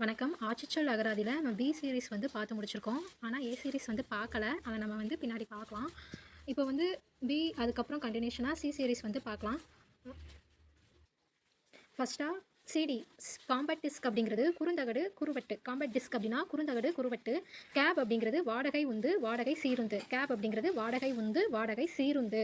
வணக்கம். ஆச்சிச்சொல் அகராதியில் நம்ம பி சீரிஸ் வந்து பார்த்து முடிச்சிருக்கோம். ஆனால் ஏ சீரிஸ் வந்து பார்க்கல. அதை நம்ம வந்து பின்னாடி பார்க்கலாம். இப்போ வந்து பி அதுக்கப்புறம் கண்டினியூஷனாக சி சீரிஸ் வந்து பார்க்கலாம். ஃபஸ்ட்டாக சிடி காம்பேக்ட் டிஸ்க் அப்படிங்கிறது குறுந்தகடு குறுவட்டு. காம்பேக்ட் டிஸ்க் அப்படின்னா குறுந்தகடு குறுவட்டு. கேப் அப்படிங்கிறது வாடகை உந்து வாடகை சீருந்து கேப் அப்படிங்கிறது வாடகை உந்து வாடகை சீருந்து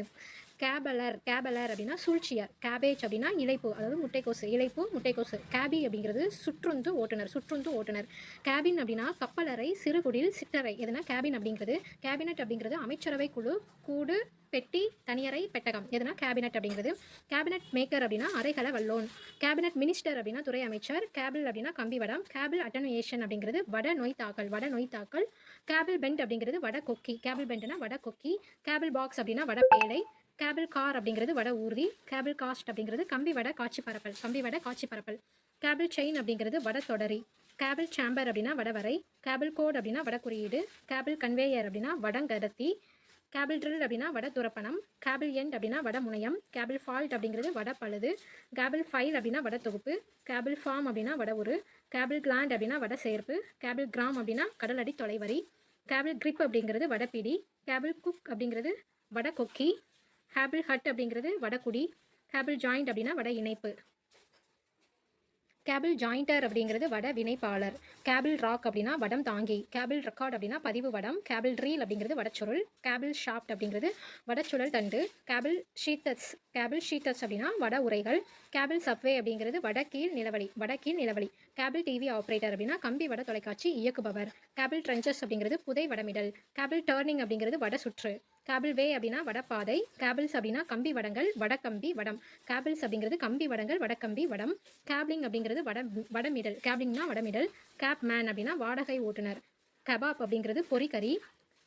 கேபலர் கேபலர் அப்படின்னா சூழ்ச்சியர். கேபேஜ் அப்படின்னா இலைப்பு அதாவது முட்டைக்கோசு. இலைப்பு முட்டைக்கோசு. கேபி அப்படிங்கிறது சுற்றுந்து ஓட்டுநர் சுற்றுந்து ஓட்டுநர் கேபின் அப்படின்னா கப்பலறை சிறுகுடில் சிற்றறை. எதுனா கேபின் அப்படிங்கிறது கேபினட் அப்படிங்கிறது அமைச்சரவை குழு கூடு பெட்டி தனியறை பெட்டகம். எதுனா கேபினட் அப்படிங்கிறது. கேபினட் மேக்கர் அப்படின்னா அறைகள வல்லோன். கேபினட் மினிஸ்டர் அப்படின்னா துறை அமைச்சர். கேபிள் அப்படின்னா கம்பி வடம். கேபிள் அட்டனுவேஷன் அப்படிங்கிறது வட நோய் தாக்கல் வட நோய் தாக்கல். கேபிள் பெண்ட் அப்படிங்கிறது வட கொக்கி. கேபிள் பெண்ட்னா வட கொக்கி. கேபிள் பாக்ஸ் அப்படின்னா வட பேழை. கேபிள் கார் அப்படிங்கிறது வட ஊர்தி கேபிள் காஸ்ட் அப்படிங்கிறது கம்பி வட காட்சி பரப்பல் கம்பி வட காட்சி பரப்பல். கேபிள் செயின் அப்படிங்கிறது வட தொடரி கேபிள் சேம்பர் அப்படின்னா வடவரை கேபிள் கோட் அப்படின்னா வட குறியீடு கேபிள் கன்வேயர் அப்படின்னா வடங்கடத்தி கேபிள் ட்ரில் அப்படின்னா வட துரப்பணம் கேபிள் எண்ட் அப்படின்னா வட முனையம் கேபிள் ஃபால்ட் அப்படிங்கிறது வட பழுது கேபிள் ஃபைல் அப்படின்னா வட தொகுப்பு கேபிள் ஃபார்ம் அப்படின்னா வட உரு கேபிள் கிளாண்ட் அப்படின்னா வட சேர்ப்பு கேபிள் கிராம் அப்படின்னா கடலடி தொலைவரி கேபிள் கிரிப் அப்படிங்கிறது வடப்பிடி கேபிள் குக் அப்படிங்கிறது வட கொக்கி ஹேபிள் ஹட் அப்படிங்கிறது வடக்குடி. ஹேபிள் ஜாயிண்ட் அப்படின்னா வட இணைப்பு. கேபிள் ஜாயிண்டர் அப்படிங்கிறது வட வினைப்பாளர். கேபிள் ராக் அப்படின்னா வடம் தாங்கி. கேபிள் ரெக்கார்ட் அப்படின்னா பதிவு வடம். கேபிள் ரீல் அப்படிங்கிறது வடச்சுருள். கேபிள் ஷாப்ட் அப்படிங்கிறது வடச்சுழல் தண்டு. கேபிள் ஷீட்டஸ் கேபிள் ஷீட்டஸ் அப்படின்னா வட உரைகள். கேபிள் சப்வே அப்படிங்கிறது வடகீழ் நிலவழி வடகீழ் நிலவழி. கேபிள் டிவி ஆப்ரேட்டர் அப்படின்னா கம்பி வட தொலைக்காட்சி இயக்குபவர். கேபிள் ட்ரென்ச்சஸ் அப்படிங்கிறது புதை வடமிடல். கேபிள் டர்னிங் அப்படிங்கிறது வட சுற்று. கேபிள் வே அப்படின்னா வடப்பாதை கேபிள்ஸ் அப்படின்னா கம்பி வடங்கள் வடக்கம்பி வடம். கேபிள்ஸ் அப்படிங்கிறது கம்பி வடங்கள் வடக்கம்பி வடம். கேப்லிங் அப்படிங்கிறது வட வடமிடல். கேப்ளிங்னா வடமிடல். கேப் மேன் அப்படின்னா வாடகை ஓட்டுநர். கபாப் அப்படிங்கிறது பொறிக்கறி.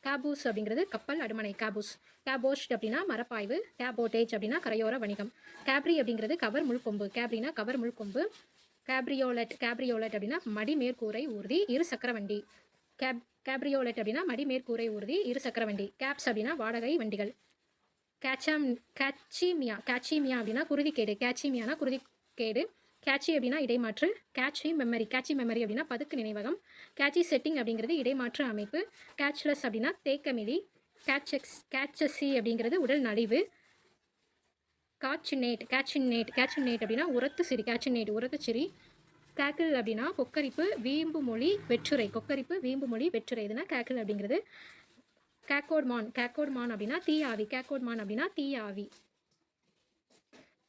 கேபூஸ் அப்படிங்கிறது கப்பல் அடுமனை கேபூஸ் கேபோஸ்ட் அப்படின்னா மரப்பாய்வு. கேபோட்டேஜ் அப்படின்னா கரையோர வணிகம். கேப்ரி அப்படிங்கிறது கவர் முள்கொம்பு கேப்ரினா கவர் முள்கொம்பு கேப்ரியோலட் கேப்ரியோலட் அப்படின்னா மடி மேற்கூரை ஊர்தி இரு சக்கர வண்டி கேப் கேப்ரியோலெட் அப்படின்னா மடி மேற்கூரை ஊர்தி இரு சக்கர வண்டி. கேப்ஸ் அப்படின்னா வாடகை வண்டிகள். கேச்சாம் கேச்சிமியா கேச்சிமியா அப்படின்னா குருதிக்கேடு. கேச்சிமியானா குருதிக்கேடு. கேட்சி அப்படின்னா இடைமாற்று. கேட்சி மெமரி கேட்சி மெமரி அப்படின்னா பதுக்கு நினைவகம். கேட்சி செட்டிங் அப்படிங்கிறது இடைமாற்று அமைப்பு. கேட்ச்லெஸ் அப்படின்னா தேக்கமிலி கேட்செக்ஸ் கேட்சஸி அப்படிங்கிறது உடல் நலிவு. காச்சினேட் கேட்சினேட் கேட்சினேட் அப்படின்னா உரத்து சிரி கேட்சினேட் உரத்து சிரி. கேக்கிள் அப்படின்னா கொக்கரிப்பு வீம்பு மொழி வெற்றுரை. கொக்கரிப்பு வீம்பு மொழி வெற்றுரை. இதுனா கேக்கிள் அப்படிங்கிறது கேக்கோட்மான். கேக்கோட்மான் அப்படின்னா தீயாவி. கேக்கோட்மான் அப்படின்னா தீயாவி.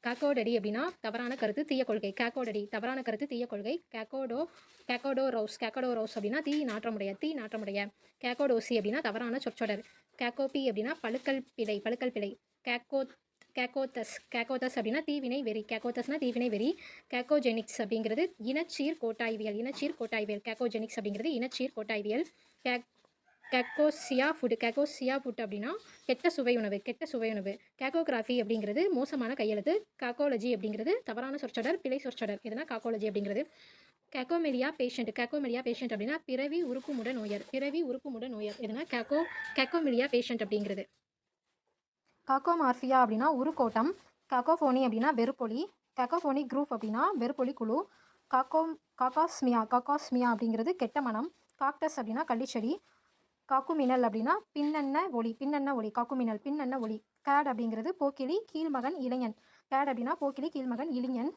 கேக்கோடடி அப்படின்னா தவறான கருத்து தீய கொள்கை. கேக்கோடடி தவறான கருத்து தீய கொள்கை. கேக்கோடோ கேக்கோடோ ரோஸ் கேக்கோடோ ரோஸ் அப்படின்னா தீ நாற்றமுடைய தீ நாற்றமுடைய. கேக்கோடோசி அப்படின்னா தவறான சொற்றொடர். கேக்கோபி அப்படின்னா பழுக்கல் பிழை பழுக்கல் பிழை. கேக்கோ கேக்கோத்தஸ் கேக்கோத்தஸ் அப்படின்னா தீவினை வெறி கேக்கோத்தஸ்னால் தீவினை வெறி கேக்கோஜெனிக்ஸ் அப்படிங்கிறது இனச்சீர் கோட்டாய்வியல் இனச்சீர் கோட்டாய்வியல் கேக்கோஜெனிக்ஸ் அப்படிங்கிறது இனச்சீர் கோட்டாய்வியல். கேக் கேக்கோசியா ஃபுட் கேக்கோசியா ஃபுட் அப்படின்னா கெட்ட சுவை உணவு கெட்ட சுவை உணவு. கேக்கோகிராஃபி அப்படிங்கிறது மோசமான கையெழுத்து. காக்கோலஜி அப்படிங்கிறது தவறான சொற்றொடர் பிழை சொற்றொடர் எதுனா காக்கோலஜி அப்படிங்கிறது. கேக்கோமெலியா பேஷண்ட் கேக்கோமெலியா பேஷண்ட் அப்படின்னா பிறவி உறுப்புமுட நோயர் பிறவி உறுப்புமுட நோயர் எதுனா கேக்கோ கேக்கோமெலியா பேஷண்ட் அப்படிங்கிறது. காக்கோமார்ஃபியா அப்படின்னா உருக்கோட்டம் காக்கோஃபோனி அப்படின்னா வெறுப்பொலி காக்கோஃபோனி குரூப் அப்படின்னா வெறுப்பொலி குழு காக்கோ காக்காஸ்மியா காக்காஸ்மியா அப்படிங்கிறது கெட்ட மனம் காக்டஸ் அப்படின்னா கள்ளிச்செடி காக்குமினல் அப்படின்னா பின்னென்ன ஒளி பின்னென்ன ஒளி காக்குமினல் பின்னென்ன ஒளி கேட் அப்படிங்கிறது போக்கிலி கீழ்மகன் இளைஞன் கேட் அப்படின்னா போக்கிலி கீழ்மகன் இளைஞன்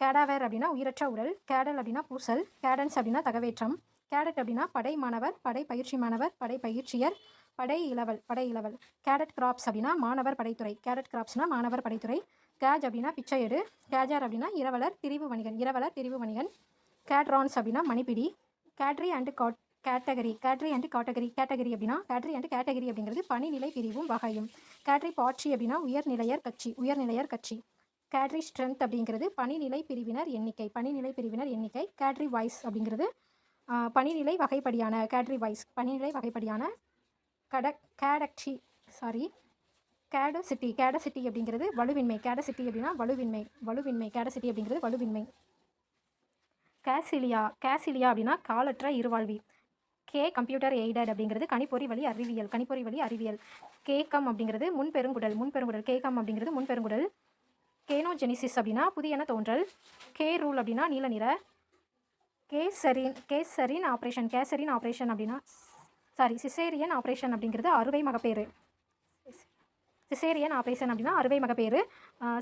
கேடாவேர் அப்படின்னா உயிரற்ற உடல் கேடல் அப்படின்னா பூசல் கேடன்ஸ் அப்படின்னா தகவேற்றம் கேடட் அப்படின்னா படை மாணவர் படை பயிற்சி மாணவர் படை பயிற்சியர் படை இளவல் படை இளவல். கேடட் கிராப்ஸ் அப்படின்னா மாணவர் படைத்துறை. கேடட் கிராப்ஸ்னா மாணவர் படைத்துறை. கேஜ் அப்படின்னா பிச்சையடு கேஜார் அப்படின்னா இரவலர் பிரிவு வணிகன். இரவலர் பிரிவு வணிகன். கேட்ரான்ஸ் அப்படின்னா மணிப்பிடி. கேட்ரி and God category. Cadre and category. Category அப்படின்னா கேட்ரி அண்ட் கேட்டகரி அப்படிங்கிறது பணிநிலை பிரிவும் வகையும். கேட்ரி பாட்சி அப்படின்னா உயர்நிலையர் கட்சி உயர்நிலையர் கட்சி. கேட்ரி ஸ்ட்ரென்த் அப்படிங்கிறது பணிநிலை பிரிவினர் எண்ணிக்கை பணிநிலை பிரிவினர் எண்ணிக்கை. கேட்ரி வாய்ஸ் அப்படிங்கிறது பணிநிலை வகைப்படியான கேட்ரி வாய்ஸ் பணிநிலை வகைப்படியான கடக் கேடக்ஷி சாரி கேடசிட்டி கேடசிட்டி அப்படிங்கிறது வலுவின்மை. கேடசிட்டி அப்படின்னா வலுவின்மை. வலுவின்மை கேடசிட்டி அப்படிங்கிறது வலுவின்மை. கேசிலியா கேசிலியா அப்படின்னா காலற்ற இருவாழ்வி. கே கம்ப்யூட்டர் எய்டட் அப்படிங்கிறது கணிப்பொறி வழி அறிவியல் கணிப்பொறி வழி அறிவியல். கேக்கம் அப்படிங்கிறது முன்பெருங்குடல் முன்பெருங்குடல். கேகம் அப்படிங்கிறது முன்பெருங்குடல். கேனோஜெனிசிஸ் அப்படின்னா புதியன தோன்றல். கே ரூல் அப்படின்னா நீல நிற caesarean caesarean operation caesarean operation அப்படின்னா சாரி சிசேரியன் ஆப்ரேஷன் அப்படிங்கிறது அறுவை மகப்பேறு. சிசேரியன் ஆப்ரேஷன் அப்படின்னா அறுவை மகப்பேறு.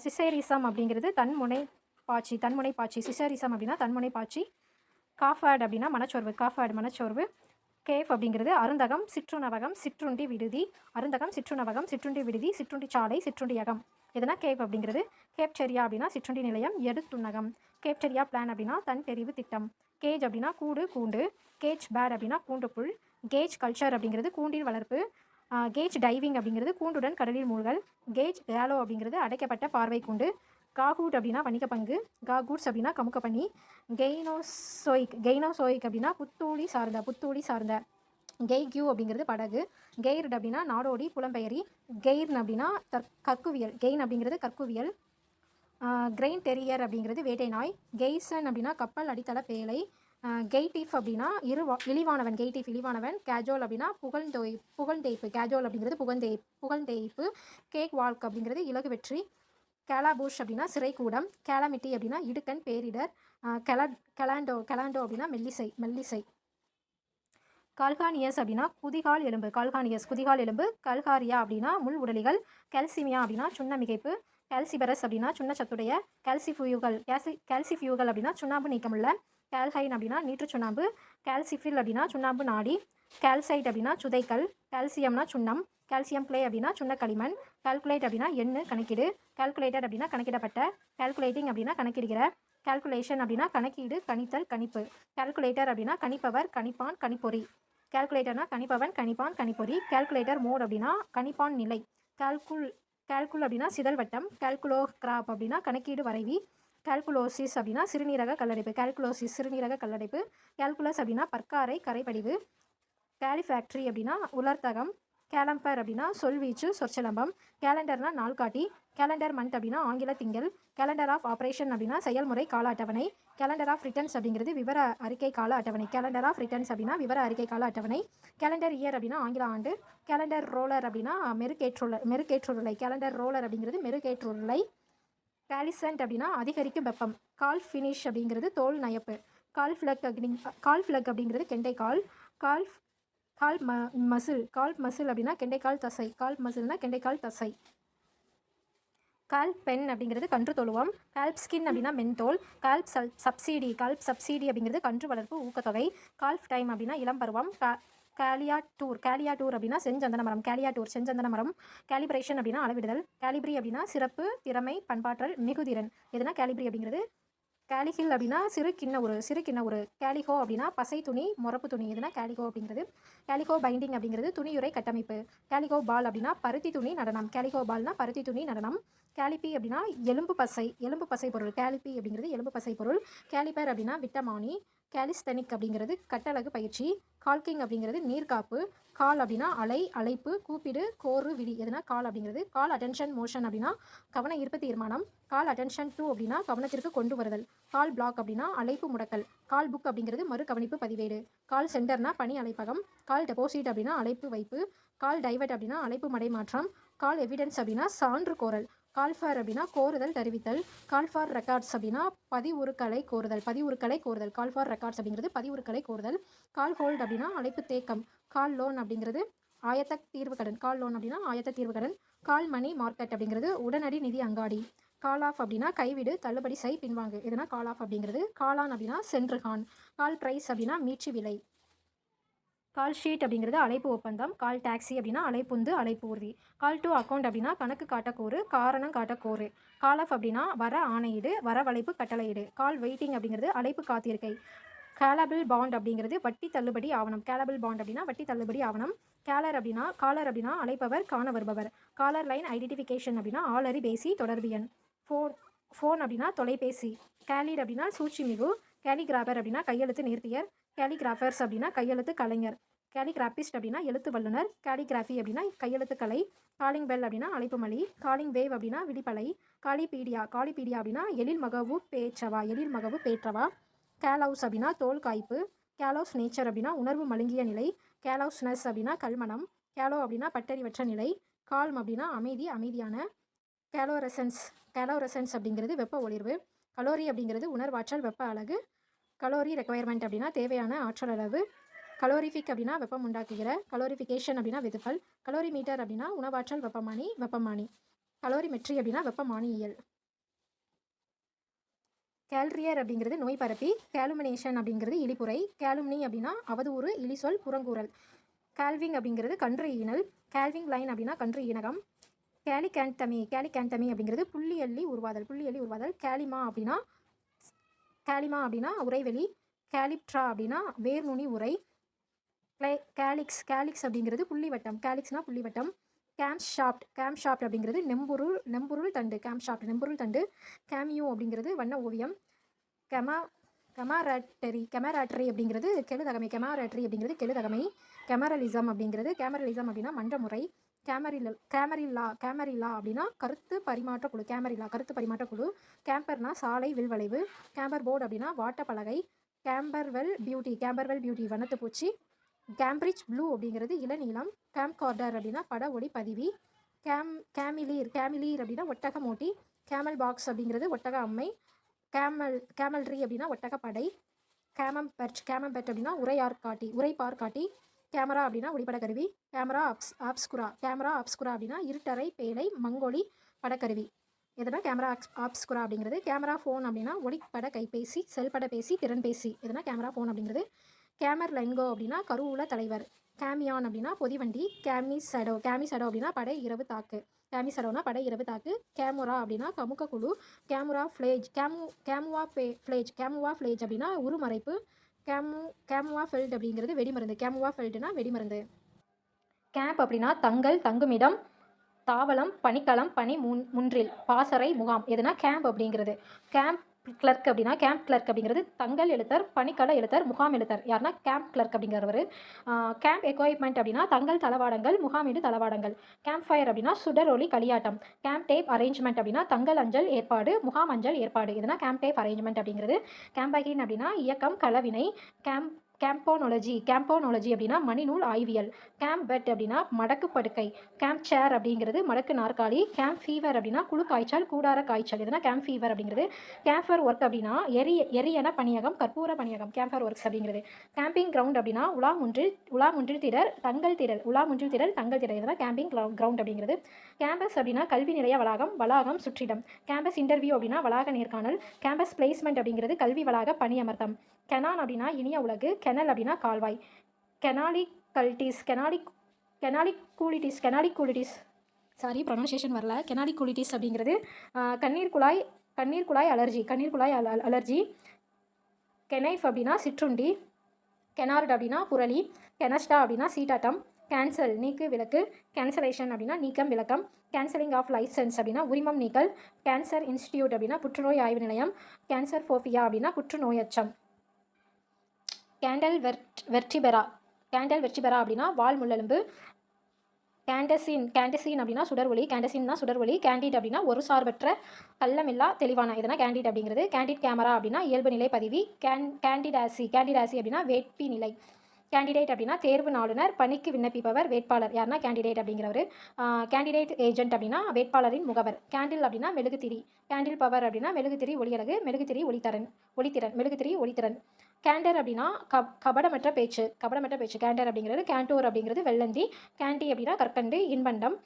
சிசேரிசம் அப்படிங்கிறது தன்முனை பாச்சி தன்முனை பாச்சி சிசேரிசம் அப்படின்னா தன்முனை பாச்சி காஃபேட் அப்படின்னா மனச்சோர்வு காஃபேட் மனச்சோர்வு. கேஃப் அப்படிங்கிறது அருந்தகம் சிற்றுணவகம் சிற்றுண்டி விடுதி. அருந்தகம் சிற்றுணவகம் சிற்றுண்டி விடுதி சிற்றுண்டி சாலை சிற்றுண்டியகம் எதுனா கேப் அப்படிங்கிறது? கேப்டெரியா அப்படின்னா சிற்றுண்டி நிலையம் எடுத்துண்ணகம் கேப்செரியா பிளான் அப்படின்னா தன் தெரிவு திட்டம். கேஜ் அப்படின்னா கூடு கூண்டு. கேஜ் பேட் அப்படின்னா கூண்டுப்புல் கேஜ் கல்ச்சர் அப்படிங்கிறது கூண்டின் வளர்ப்பு கேஜ் டைவிங் அப்படிங்கிறது கூண்டுடன் கடலில் மூழ்கல் கேஜ் கேலோ அப்படிங்கிறது அடைக்கப்பட்ட பார்வை கூண்டு காகூட் அப்படின்னா வணிக பங்கு காகூட்ஸ் அப்படின்னா கமுக்க பண்ணி கெய்னோசோயிக் கெய்னோசோயிக் அப்படின்னா புத்தூளி சார்ந்த புத்தூளி சார்ந்த கெய்கியூ அப்படிங்கிறது படகு கெய்ர்டு அப்படின்னா நாடோடி புலம்பெயரி கெய்ர்ன் அப்படின்னா தற் கற்குவியல் கெயின் அப்படிங்கிறது கற்குவியல் கிரெயின் டெரியர் அப்படிங்கிறது வேட்டை நாய் கெய்சன் அப்படின்னா கப்பல் அடித்தள பேலை கெய்டிஃப் அப்படின்னா இரு இழிவானவன் கெய்டிஃப் இழிவானவன் கேஜோல் அப்படின்னா புகழ்ந்தோய் புகழ்ந்தேய்ப்பு கேஜோல் அப்படிங்கிறது புகழ்ந்தே புகழ்ந்தேய்ப்பு கேக் வால்க் அப்படிங்கிறது இலகு வெற்றி கேலாபூஷ் அப்படின்னா சிறைக்கூடம் கேலமிட்டி அப்படின்னா இடுக்கன் பேரிடர் கெலா கெலாண்டோ கெலாண்டோ அப்படின்னா மெல்லிசை மெல்லிசை. கால்கானியஸ் அப்படின்னா குதிகால் எலும்பு கால்கானியஸ் குதிகால் எலும்பு கல்காரியா அப்படின்னா முள் உடலிகள் கெல்சிமியா அப்படின்னா சுண்ண மிகைப்பு கால்சிபரஸ் அப்படின்னா சுண்ணச்சத்துடைய கால்சிஃபியூகள் கேல்சி கால்சிஃபியூகள் அப்படின்னா சுண்ணாம்பு நீக்கமுள்ள கேல்ஹைன் அப்படின்னா நீற்று சுண்ணாம்பு கால்சிஃபில் அப்படின்னா சுண்ணாம்பு நாடி கால்சைட் அப்படின்னா சுதைக்கல் கால்சியம்னா சுண்ணம் கால்சியம் கிளே அப்படின்னா சுண்ண களிமண் கால்குலேட் அப்படின்னா எண்ணு கணக்கீடு கால்குலேட்டட் அப்படின்னா கணக்கிடப்பட்ட கால்குலேட்டிங் அப்படின்னா கணக்கிடுகிற கால்குலேஷன் அப்படின்னா கணக்கீடு கணித்தல் கணிப்பு கால்குலேட்டர் அப்படின்னா கணிப்பவர் கணிப்பான் கணிப்பொறி கால்குலேட்டர்னா கணிப்பவன் கணிப்பான் கணிப்பொறி கால்குலேட்டர் மோட் அப்படின்னா கணிப்பான் நிலை கால்குல் கால்குல் அப்படின்னா சிதல் வட்டம் கால்குலோகிராப் அப்படின்னா கணக்கீடு வரைவி கால்குலோசிஸ் அப்படின்னா சிறுநீரக கல்லடைப்பு. கால்குலோசிஸ் சிறுநீரக கல்லடைப்பு. கேல்குலஸ் அப்படின்னா பற்காரை கரைப்படிவு. கேலிஃபேக்ட்ரி அப்படின்னா உலர்த்தகம். கேலம்பர் அப்படின்னா சொல்வீச்சு சொற்சலம்பம். கேலண்டர்னா நாள்காட்டி. கேலண்டர் மந்த் அப்படின்னா ஆங்கில திங்கள். கேலண்டர் ஆஃப் ஆப்ரேஷன் அப்படின்னா செயல்முறை கால அட்டவணை. கேலண்டர் ஆஃப் ரிட்டர்ன்ஸ் அப்படிங்கிறது விவர அறிக்கை கால அட்டவணை. கேலண்டர் ஆஃப் ரிட்டர்ன்ஸ் அப்படின்னா விவர அறிக்கை கால அட்டவணை. கேலண்டர் இயர் அப்படின்னா ஆங்கில ஆண்டு. கேலண்டர் ரோலர் அப்படின்னா மெருகேற்றுள்ள மெருகேற்றுருளை. கேலண்டர் ரோலர் அப்படிங்கிறது மெருகேற்றுருளை. கேலிசன்ட் அப்படின்னா அதிகரிக்கும் வெப்பம். கால் ஃபினிஷ் அப்படிங்கிறது தோல் நயப்பு. கால் ஃப்ளக் அப்படிங் கால் ஃப்ளக் அப்படிங்கிறது கெண்டைக்கால் கால். கால் ம மசில் கால் மசில் அப்படின்னா கெண்டைக்கால் தசை. கால் மசில்னா கெண்டைக்கால் தசை. கால் பென் அப்படிங்கிறது கன்று தொழுவம். கால்ப் ஸ்கின் அப்படின்னா மென்தோல். கால்ப் சல் சப்சிடி கால்ப் சப்சிடி அப்படிங்கிறது கன்று வளர்ப்பு ஊக்கத்தொகை. கால்ஃப் டைம் அப்படின்னா இளம்பருவம் கா கேலியா டூர் கேலியா டூர் அப்படின்னா செஞ்சந்தன மரம். கேலியா டூர் செஞ்சந்தன மரம். கேலிப்ரேஷன் அப்படின்னா அளவிடுதல். கேலிப்ரி அப்படின்னா சிறப்பு திறமை பண்பாற்றல் மிகுதிறன். எதுனா கேலிப்ரி அப்படிங்கிறது? கேலிஹில் அப்படின்னா சிறு கிண்ண ஒரு சிறு கிண்ண ஒரு கேலிகோ அப்படின்னா பசை துணி முறப்பு துணி. எதுனா கேலிகோ அப்படிங்கிறது. கேலிகோ பைண்டிங் அப்படிங்கிறது துணியுறை கட்டமைப்பு. கேலிகோ பால் அப்படின்னா பருத்தி துணி நடனம். கேலிகோ பால்னா பருத்தி துணி நடனம். கேலிப்பி அப்படின்னா எலும்பு பசை எலும்பு பசை பொருள். கேலிப்பி அப்படிங்கிறது எலும்பு பசை பொருள். கேலிப்பர் அப்படின்னா விட்டமானி. கேலிஸ்தனிக் அப்படிங்கிறது கட்டழகு பயிற்சி கால்கிங் அப்படிங்கிறது நீர்காப்பு கால் அப்படின்னா அலை அழைப்பு கூப்பிடு கோரு விடி எதுனா கால் அப்படிங்கிறது. கால் அட்டென்ஷன் மோஷன் அப்படின்னா கவன ஈர்ப்பு தீர்மானம். கால் அட்டென்ஷன் டூ அப்படின்னா கவனத்திற்கு கொண்டு வருதல். கால் பிளாக் அப்படின்னா அழைப்பு முடக்கல். கால் புக் அப்படிங்கிறது மறு கவனிப்பு பதிவேடு. கால் சென்டர்னா பணி அழைப்பகம் கால் டெபாசிட் அப்படின்னா அழைப்பு வைப்பு. கால் டைவர்ட் அப்படின்னா அழைப்பு மடைமாற்றம் கால் எவிடன்ஸ் அப்படின்னா சான்று கோரல். கால்ஃபார் அப்படின்னா கோருதல் தெரிவித்தல். கால்ஃபார் ரெக்கார்ட்ஸ் அப்படின்னா பதிவுருக்களை கோருதல். பதிவுருக்களை கோருதல். கால்ஃபார் ரெக்கார்ட்ஸ் அப்படிங்கிறது பதிவுருக்களை கோருதல். கால் ஹோல்ட் அப்படின்னா அழைப்பு தேக்கம். கால் லோன் அப்படிங்கிறது ஆயத்த தீர்வு கடன். கால் லோன் அப்படின்னா ஆயத்த தீர்வு கடன். கால் மணி மார்க்கெட் அப்படிங்கிறது உடனடி நிதி அங்காடி. கால் ஆஃப் அப்படின்னா கைவிடு தள்ளுபடி செய் பின்வாங்கு. எதுனா கால் ஆஃப் அப்படிங்கிறது காலான் அப்படின்னா சென்று கான் கால் ப்ரைஸ் அப்படின்னா மீட்சி விலை. கால் ஷீட் அப்படிங்கிறது அழைப்பு ஒப்பந்தம். கால் டாக்ஸி அப்படின்னா அழைப்புந்து அழைப்பு உறுதி கால் டு அக்கௌண்ட் அப்படின்னா கணக்கு காட்டக்கோறு காரணம் காட்டக்கோரு கால் ஆஃப் அப்படின்னா வர ஆணையீடு வரவழைப்பு கட்டளையீடு. கால் வெயிட்டிங் அப்படிங்கிறது அழைப்பு காத்திருக்கை. கேலபிள் பாண்ட் அப்படிங்கிறது வட்டி தள்ளுபடி ஆவணம். கேலபிள் பாண்ட் அப்படின்னா வட்டி தள்ளுபடி ஆவணம். கேலர் அப்படின்னா காலர் அப்படின்னா அழைப்பவர் காண வருபவர். காலர் லைன் ஐடென்டிஃபிகேஷன் அப்படின்னா ஆளறி பேசி தொடர்பு எண். ஃபோன் ஃபோன் அப்படின்னா தொலைபேசி. கேலிட் அப்படின்னா சூழ்ச்சிமிகு கேலிகிராபர் அப்படின்னா கையெழுத்து நேர்த்தியர் கேலிகிராஃபர்ஸ் அப்படின்னா கையெழுத்து கலைஞர். கேலிகிராஃபிஸ்ட் அப்படின்னா எழுத்து வல்லுனர் கேலிகிராஃபி அப்படின்னா கையெழுத்து கலை. காலிங் பெல் அப்படின்னா அழைப்பு காலிங் வேவ் அப்படின்னா விழிப்பலை. காலிபீடியா காலிபீடியா அப்படின்னா எழில் மகவு பேச்சவா எழில் மகவு பேற்றவா? கேலவுஸ் அப்படின்னா தோல் காய்ப்பு. கேலோஸ் நேச்சர் அப்படின்னா உணர்வு மழுங்கிய நிலை. கேலோஸ்னஸ் அப்படின்னா கல்மணம். கேலோ அப்படின்னா பட்டறிவற்ற நிலை. கால்ம் அப்படின்னா அமைதி அமைதியான. கேலோரெசன்ஸ் கேலோரெசன்ஸ் அப்படிங்கிறது வெப்ப ஒளிர்வு. கலோரி அப்படிங்கிறது உணர்வாற்றல் வெப்ப அலகு கலோரி ரெக்குயர்மெண்ட் அப்படின்னா தேவையான ஆற்றல் அளவு. கலோரிஃபிக் அப்படின்னா வெப்பம் உண்டாக்குகிற. கலோரிஃபிகேஷன் அப்படின்னா வெதுப்பல். கலோரிமீட்டர் அப்படின்னா உணவாற்றல் வெப்பமானி வெப்பமானி. கலோரிமெட்ரி அப்படின்னா வெப்பமானியியல். கேல்ரியர் அப்படிங்கிறது நோய் பரப்பி கேலுமினேஷன் அப்படிங்கிறது இழிப்புரை கேலுமினி அப்படின்னா அவதூறு இழிசொல் புறங்கூறல். கேல்விங் அப்படிங்கிறது கன்று ஈனல் கேல்விங் லைன் அப்படின்னா கன்று இனகம் கேலிகேண்டமி கேலிகேண்டமி அப்படிங்கிறது புள்ளி உருவாதல் புள்ளி உருவாதல். கேலிமா அப்படின்னா கேலிமா அப்படின்னா உரைவெளி கேலிப்ட்ரா அப்படின்னா வேர்நுனி உரை கேலிக்ஸ் கேலிக்ஸ் அப்படிங்கிறது புள்ளிவட்டம். கேலிக்ஸ்னா புள்ளிவட்டம். கேம் ஷாப்ட் கேம் ஷாப்ட் அப்படிங்கிறது நெம்புருள் நெம்புருள் தண்டு கேம்ப் ஷாப்ட் நெம்பொருள் தண்டு. கேமியூ அப்படிங்கிறது வண்ண ஓவியம். கெமா கெமராட்டரி கெமராட்டரி அப்படிங்கிறது கெழுதகமை. கெமராட்டரி அப்படிங்கிறது கெழுதகமை. கெமரலிசம் அப்படிங்கிறது கேமரலிசம் அப்படின்னா மன்ற முறை கேமரில் கேமரில்லா கேமரில்லா அப்படின்னா கருத்து பரிமாற்ற குழு கேமரில்லா கருத்து பரிமாற்ற குழு. கேம்பர்னா சாலை வில்வளைவு. கேம்பர் போர்டு அப்படின்னா வாட்டப்பலகை. கேம்பர்வெல் பியூட்டி கேம்பர்வெல் பியூட்டி வண்ணத்து பூச்சி. கேம்பிரிட்ஜ் ப்ளூ அப்படிங்கிறது இளநீளம். கேம் கார்டர் அப்படின்னா பட ஒளி பதிவி. கேம் கேமிலீர் கேமிலீர் அப்படின்னா ஒட்டக மூட்டி. கேமல் பாக்ஸ் அப்படிங்கிறது ஒட்டக அம்மை. கேமல் கேமல்ரி அப்படின்னா ஒட்டக படை. கேமம் பெட் கேமம் பெட் அப்படின்னா உரையார் காட்டி உரைப்பார் காட்டி கேமரா அப்படின்னா ஒளிப்பட கருவி கேமரா ஆப்ஸ் ஆப்ஸ்குரா கேமரா ஆப்ஸ்குரா அப்படின்னா இருட்டறை பேழை மங்கோலி படக்கருவி. எதுனா கேமரா ஆப்ஸ் ஆப்ஸ்குரா அப்படிங்கிறது கேமரா ஃபோன் அப்படின்னா ஒளிப்பட கைபேசி செல்பட பேசி திறன்பேசி எதுனா கேமரா ஃபோன் அப்படிங்கிறது கேமர் லைன்கோ அப்படின்னா கருவூல தலைவர். கேமியான் அப்படின்னா பொதிவண்டி கேமி சடோ கேமி சடோ அப்படின்னா படை இரவு தாக்கு. கேமி சடோனா படை இரவு தாக்கு. கேமுரா அப்படின்னா கமுக குழு கேமுரா ஃப்ளேஜ் கேமு கேமுவா ஃப்ளேஜ் கேமுவா ஃப்ளேஜ் அப்படின்னா உருமறைப்பு கேமு கேமுவா ஃபெல்ட் அப்படிங்கிறது வெடிமருந்து. கேமுவா ஃபெல்ட்னா வெடிமருந்து. கேம்ப் அப்படின்னா தங்கல் தங்குமிடம் தாவளம் பனிக்களம் பனி முன் முன்றில் பாசறை முகாம். எதுனா கேம்ப் அப்படிங்கிறது. கேம்ப் கிளர்க் அப்படின்னா கேம்ப் கிளர்க் அப்படிங்கிறது தங்கல் எழுத்தர் பனிக்கள எழுத்தர் முகாம் எழுத்தர். யாருன்னா கேம்ப் கிளர்க் அப்படிங்கிறவர். கேம்ப் எக்யூப்மெண்ட் அப்படின்னா தங்கல் தளவாடங்கள் முகாமீடு தளவாடங்கள். கேம்ப் ஃபயர் அப்படின்னா சுடர் ஒளி களியாட்டம். கேம்ப் டேப் அரேஞ்ச்மெண்ட் அப்படின்னா தங்கல் அஞ்சல் ஏற்பாடு முகாம் அஞ்சல் ஏற்பாடு. இதுனா கேம்ப் டேப் அரேஞ்ச்மெண்ட் அப்படிங்கிறது. கேம்பகின் அப்படின்னா இயக்கம் கலவினை. கேம்ப் கேம்போனாலஜி கேம்போனாலஜி அப்படின்னா மணிநூல் ஆய்வியல். கேம்ப் பெட் அப்படின்னா மடக்கு படுக்கை. கேம்ப் சேர் அப்படிங்கிறது மடக்கு நாற்காலி. கேம்ப் ஃபீவர் அப்படின்னா குழு காய்ச்சல் கூடார காய்ச்சல். எதுனா கேம்ப் ஃபீவர் அப்படிங்கிறது. கேம்ஃபர் ஒர்க் அப்படின்னா எரி எரியன பணியகம் கற்பூர பணியகம். கேம்ஃபர் ஒர்க்ஸ் அப்படிங்கிறது. கேம்பிங் கிரவுண்ட் அப்படின்னா உலா முன்றில் உலா முன்றில் திடர் தங்கள் திடல் உலா முன்றில் திடல் தங்கள் திடல். இதுதான் கேம்பிங் கிரவுண்ட் அப்படிங்கிறது. கேம்பஸ் அப்படின்னா கல்வி நிலைய வளாகம் வளாகம் சுற்றிடம். கேம்பஸ் இன்டர்வியூ அப்படின்னா வளாக நேர்காணல். கேம்பஸ் பிளேஸ்மெண்ட் அப்படிங்கிறது கல்வி வளாக பணியமர்த்தம். கெனான் அப்படின்னா இனிய உலகு கெனல் அப்படின்னா கால்வாய். கெனாலி கல்டிஸ் கெனாலி கெனாலி கூலிட்டிஸ் கெனாலி கூலிட்டிஸ் சாரி ப்ரொனன்சியேஷன் வரல. கெனாலி கூலிட்டிஸ் அப்படிங்கிறது கண்ணீர் குழாய் கண்ணீர் குழாய் அலர்ஜி கண்ணீர் குழாய் அல அலர்ஜி கெனைஃப் அப்படின்னா சிற்றுண்டி. கெனார்ட் அப்படின்னா புரளி. கெனஸ்டா அப்படின்னா சீட்டாட்டம். கேன்சல் நீக்கு விளக்கு. கேன்சலேஷன் அப்படின்னா நீக்கம் விளக்கம். கேன்சலிங் ஆஃப் லைசன்ஸ் அப்படின்னா உரிமம் நீக்கல். கேன்சர் இன்ஸ்டிடியூட் அப்படின்னா புற்றுநோய் ஆய்வு நிலையம். கேன்சர் ஃபோஃபியா அப்படின்னா புற்றுநோய் அச்சம் கேண்டல் வெர்ட் வெர்டிபெரா கேண்டல் வெர்டிபெரா அப்படின்னா வால் முள்ளெலும்பு கேண்டசின் கேண்டசின் அப்படின்னா சுடர் ஒளி கேண்டசின்னா சுடர் ஒளி கேண்டிட் அப்படின்னா ஒரு சார்பற்ற கள்ளமில்லா தெளிவான இதனா கேண்டிட் அப்படிங்கிறது? கேண்டிட் கேமரா அப்படின்னா இயல்பு நிலை பதிவி கேன் கேண்டிடாசி கேண்டிடாசி அப்படின்னா வேட்பி நிலை. கேண்டிடேட் அப்படின்னா தேர்வு நாளுநர் பணிக்கு விண்ணப்பிப்பவர் வேட்பாளர். யாருன்னா கேண்டிடேட் அப்படிங்கிறவர். கேண்டிடேட் ஏஜென்ட் அப்படின்னா வேட்பாளரின் முகவர். கேண்டில் அப்படின்னா மெழுகுத்திரி. கேண்டில் பவர் அப்படின்னா மெழுகுத்திரி ஒளியழகு மெழுகுத்திரி ஒளித்தரன் ஒளித்திறன் மெழுகுதிரி ஒளித்திறன். கேண்டர் அப்படின்னா கப் கபடமற்ற பேச்சு கபடமற்ற பேச்சு. கேண்டர் அப்படிங்கிறது கேண்டோர் அப்படிங்கிறது வெள்ளந்தி கேண்டி அப்படின்னா கற்கண்டு இன்பண்டம்.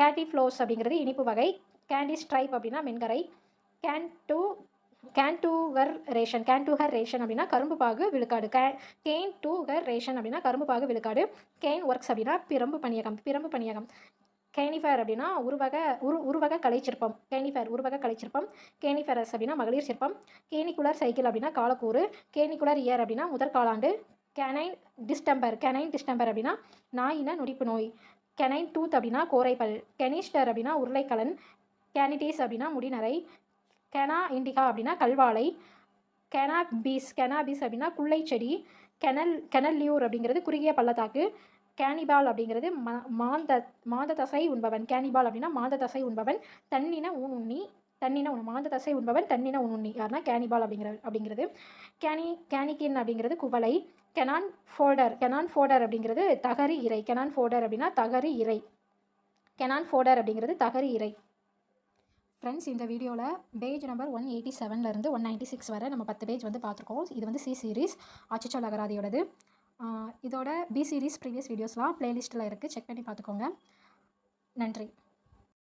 கேண்டி ஃப்ளோஸ் அப்படிங்கிறது இனிப்பு வகை. கேண்டி ஸ்ட்ரைப் அப்படின்னா மென்கரை. கேண்டூ கேன்டூகர் ரேஷன் கேண்டூஹர் ரேஷன் அப்படின்னா கரும்பு பாகு விழுக்காடு. கே கேன் டூகர் ரேஷன் அப்படின்னா கரும்பு பாகு விழுக்காடு. கேன் ஒர்க்ஸ் அப்படின்னா பிரம்பு பணியகம் பிரம்பு பணியகம். கேனிஃபேர் அப்படின்னா உருவக உரு உருவக கலைச்சிற்பம். கேனிஃபேர் உருவக கலைச்சிற்பம். கேனிஃபரஸ் அப்படின்னா மகளிர் சிற்பம். கேனிக்குலர் சைக்கிள் அப்படின்னா காலக்கூறு. கேனிகுலர் இயர் அப்படின்னா முதற் காலாண்டு கேனைன் டிஸ்டம்பர் கேனைன் டிஸ்டம்பர் அப்படின்னா நாயின நொடிப்பு நோய். கெனைன் டூத் அப்படின்னா கோரைப்பல். கெனிஸ்டர் அப்படின்னா உருளைக்கலன். கேனிடிஸ் அப்படின்னா முடிநரை. கெனா இண்டிகா அப்படின்னா கல்வாழை. கெனாபீஸ் கெனாபீஸ் அப்படின்னா குள்ளை செடி கெனல் லியூர் அப்படிங்கிறது குறுகிய பள்ளத்தாக்கு. கேனிபால் அப்படிங்கிறது மா மாந்த மாந்த தசை உண்பவன். கேனிபால் அப்படின்னா மாந்த தசை உண்பவன். தண்ணின ஊனுண்ணி தண்ணின உணவு மாந்த தசை உண்பவன் தண்ணின உன் உண்ணி யாருன்னா கேனிபால் அப்படிங்கிற அப்படிங்கிறது. கேனி கேனிக்கின் அப்படிங்கிறது குவளை. கெனான் ஃபோல்டர் கெனான் ஃபோல்டர் அப்படிங்கிறது தகரி இறை. கெனான் ஃபோர்டர் அப்படின்னா தகரி இறை. கெனான் ஃபோர்டர் அப்படிங்கிறது தகரி இறை. ஃப்ரெண்ட்ஸ் இந்த வீடியோவில் பேஜ் நம்பர் ஒன் எயிட்டி செவன்லேருந்து ஒன் நைன்ட்டி சிக்ஸ் வரை நம்ம பத்து பேஜ் வந்து பார்த்துருக்கோம். இது வந்து சி சீரீஸ் ஆச்சிச்சோ லகராதியோடது இதோட பி சீரீஸ் ப்ரீவியஸ் வீடியோஸ்லாம் ப்ளேலிஸ்ட்டில் இருக்குது செக் பண்ணி பார்த்துக்கோங்க. நன்றி.